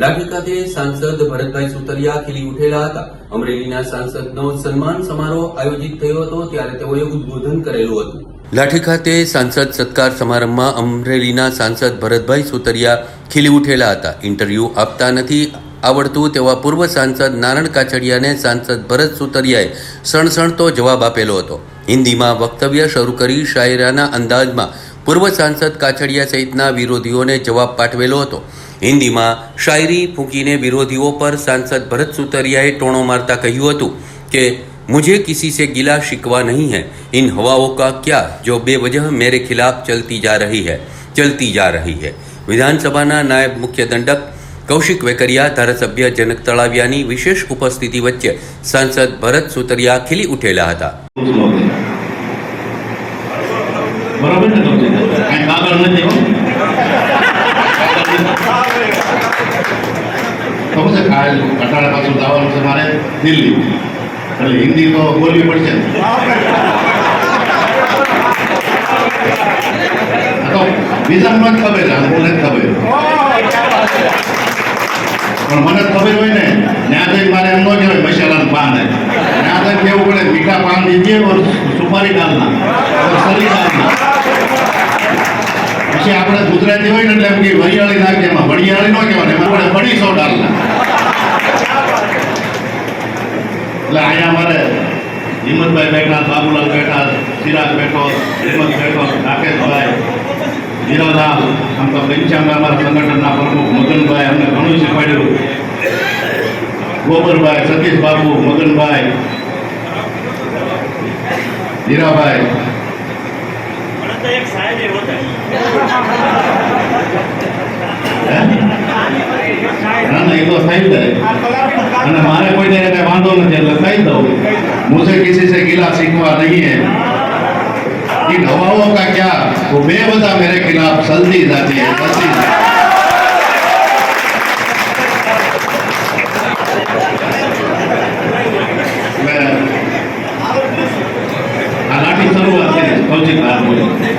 લાઠી ખાતે સાંસદ ભરતભાઈ સુતરિયા ખીલી ઉઠેલા હતા. અમરેલીના સાંસદનો સન્માન સમારોહ આયોજિત થયો હતો, ત્યારે તેઓએ ઉદબોધન કરેલું હતું. લાઠી ખાતે સાંસદ સત્કાર સમારંભમાં અમરેલીના સાંસદ ભરતભાઈ સુતરિયા ખીલી ઉઠેલા હતા. ઇન્ટરવ્યૂ આપતા નથી આવડતું તેવા પૂર્વ સાંસદ નારણ કાછડિયાને સાંસદ ભરત સુતરિયાએ સણસણતો જવાબ આપેલો હતો. હિન્દીમાં વક્તવ્ય શરૂ કરી શાયરાના અંદાજમાં પૂર્વ સાંસદ કાછડિયા સહિતના વિરોધીઓને જવાબ પાઠવેલો હતો હિન્દીમાં શાયરી ફૂંકીને વિરોધીઓ પર સાંસદ ભરત સુતરિયાએ ટોણો મારતા કહ્યું હતું કે मुझे किसी से गिला शिकवा नहीं है इन हवाओं का क्या जो बेवजह मेरे खिलाफ चलती जा रही है चलती जा रही है વિધાનસભાના નાયબ મુખ્ય દંડક કૌશિક વેકરિયા ધારાસભ્ય જનક તળાવિયાની વિશેષ ઉપસ્થિતિ વચ્ચે સાંસદ ભરત સુતરિયા ખીલી ઉઠેલા હતા બરોબર ને તમને કાંઈ કાગળ નથી ખબર છે કાલ કટાડા પાછું જવાનું છે મારે દિલ્હી. એટલે હિન્દી તો બોલવી પડશે. તો બીજામાં જ ખબર જ ખબર પણ મને ખબર હોય ને ત્યાં જઈને મારે એમ ન કહેવાય, મસાલાનું પાન. ત્યાં કેવું પડે? મીઠા પાન દીજીએ સુપારી ડાલના પછી આપણે ગુજરાતી હોય ને એટલે એમ કે વરિયાળી નાખે એમાં વરિયાળી ન કહેવાય, એમાં આપણે બડીસો ડાલના. એટલે અહીંયા અમારે હિંમતભાઈ બેઠા, બાબુલાલ બેઠા સિરાજ બેઠો, હિંમત બેઠો, રાકેશભાઈ હીરાલાલ આમ તો ઘનશ્યામભાઈ અમારા સંગઠનના પ્રમુખ મગનભાઈ, અમને ઘણું શીખવાડ્યું. ગોબરભાઈ સતીશ બાબુ મગનભાઈ હીરાભાઈ तो एक शायद ही होता है હે? ના ના એ તો થઈ જાય અને મારે કોઈ ને કઈ વાંધો નથી એટલે કહી દઉં मुझे किसी से गिला सीखवा नहीं है इन हवाओं का क्या वो बेवजह मेरे खिलाफ चलती जाती है चलती जाती है ordinário